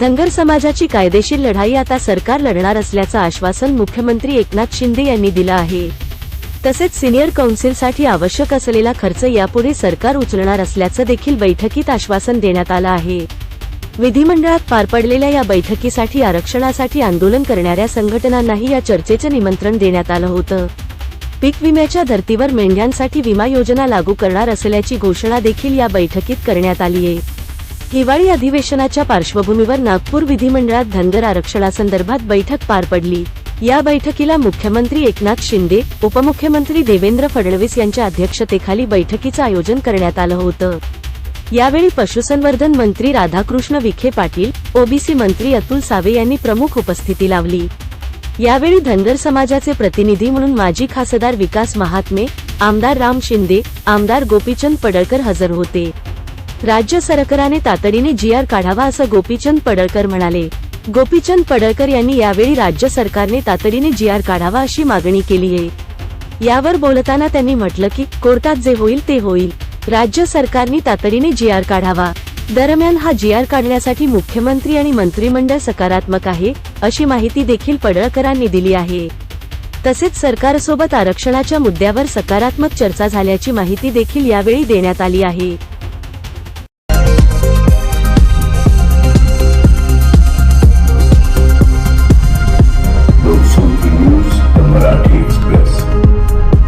धनगर समाजाची कायदेशीर लढाई आता सरकार लढणार असल्याचं आश्वासन मुख्यमंत्री एकनाथ शिंदे यांनी दिलं आहे. तसेच सिनियर कौन्सिलसाठी आवश्यक असलेला खर्च यापुढे सरकार उचलणार असल्याचं देखील बैठकीत आश्वासन देण्यात आलं आहे. विधिमंडळात पार पडलेल्या या बैठकीसाठी आरक्षणासाठी आंदोलन करणाऱ्या संघटनांनाही या चर्चेचं निमंत्रण देण्यात आलं होतं. पीक विम्याच्या धर्तीवर मेंढ्यांसाठी विमा योजना लागू करणार असल्याची घोषणा देखील या बैठकीत करण्यात आली आहे हिवाळी अधिवेशनाच्या पार्श्वभूमीवर नागपूर विधिमंडळात धनगर आरक्षणासंदर्भात बैठक पार पडली. या बैठकीला मुख्यमंत्री एकनाथ शिंदे उपमुख्यमंत्री देवेंद्र फडणवीस यांच्या अध्यक्षतेखाली बैठकीचं आयोजन करण्यात आलं होतं. यावेळी पशुसंवर्धन मंत्री राधाकृष्ण विखे पाटील ओबीसी मंत्री अतुल सावे यांनी प्रमुख उपस्थिती लावली. यावेळी धनगर समाजाचे प्रतिनिधी म्हणून माजी खासदार विकास महात्मे आमदार राम शिंदे आमदार गोपीचंद पडळकर हजर होते. राज्य सरकारने तातडीने जी आर काढावा असं गोपीचंद पडळकर म्हणाले. गोपीचंद पडळकर यांनी यावेळी राज्य सरकारने तातडीने जी आर काढावा अशी मागणी केली आहे. यावर बोलताना त्यांनी म्हटलं की कोर्टात जे होईल ते होईल. राज्य सरकारने तातडीने जी आर काढावा. दरम्यान हा जी आर काढण्यासाठी मुख्यमंत्री आणि मंत्रिमंडळ सकारात्मक आहे अशी माहिती देखील पडळकरांनी दिली आहे. तसेच सरकारसोबत आरक्षणाच्या मुद्द्यावर सकारात्मक चर्चा झाल्याची माहिती देखील यावेळी देण्यात आली आहे.